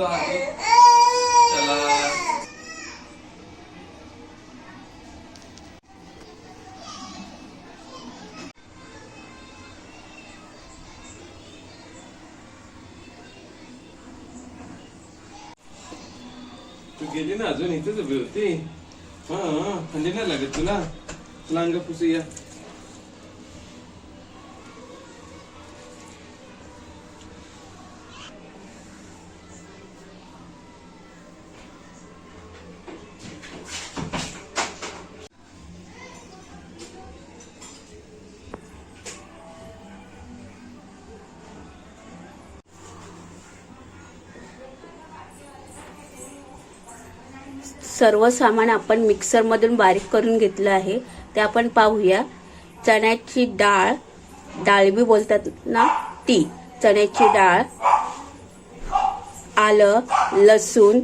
जातो आतो चला तू गेली ना अजून इथेच उभी होती हा हा थंडी नाही लागत तुला तुला अंग पुसूया सर्व सामान आपण मिक्सरमधून बारीक करून घेतलं आहे. ते आपण पाहूया. चण्याची डाळ डाळबी बोलतात ना? ती. चण्याची डाळ आलं लसूण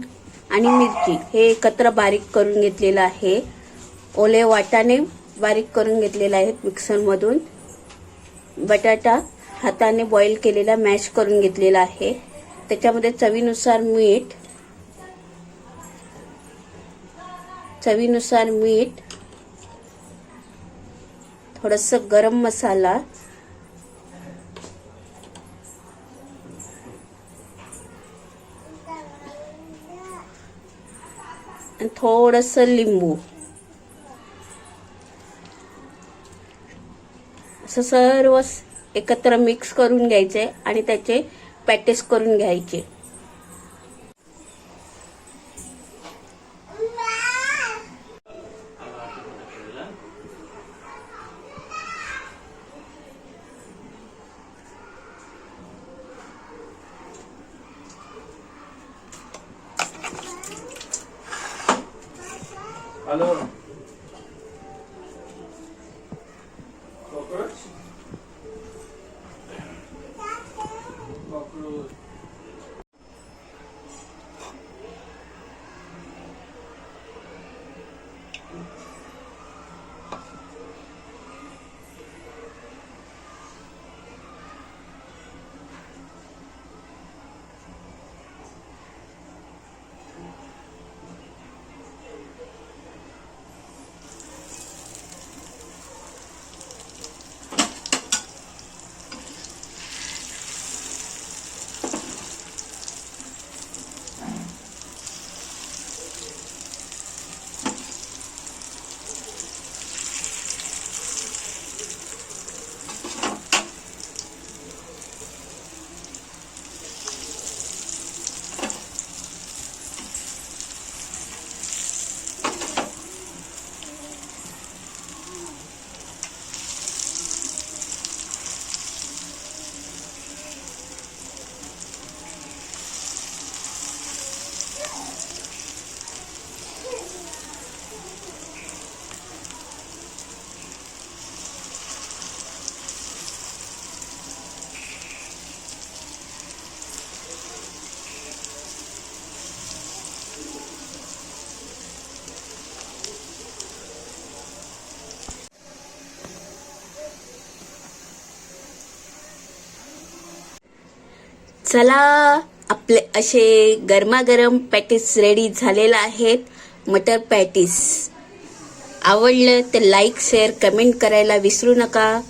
आणि मिरची हे एकत्र बारीक करून घेतलेलं आहे. ओले वाटाणे बारीक करून घेतलेले आहेत मिक्सरमधून. बटाटा हाताने बॉईल केलेला मॅश करून घेतलेला आहे. त्याच्यामध्ये चवीनुसार मीठ चवीनुसार मीठ थोडस गरम मसाला आणि थोडस लिंबू. असं सर्व एकत्र मिक्स करून घ्यायचे आणि त्याचे पॅटेस करून घ्यायचे. Hello. चला आपले असे गरमागरम पॅटीस रेडी झालेले आहेत मटर पॅटीस. आवडलं तर लाईक शेअर कमेंट करायला विसरू नका.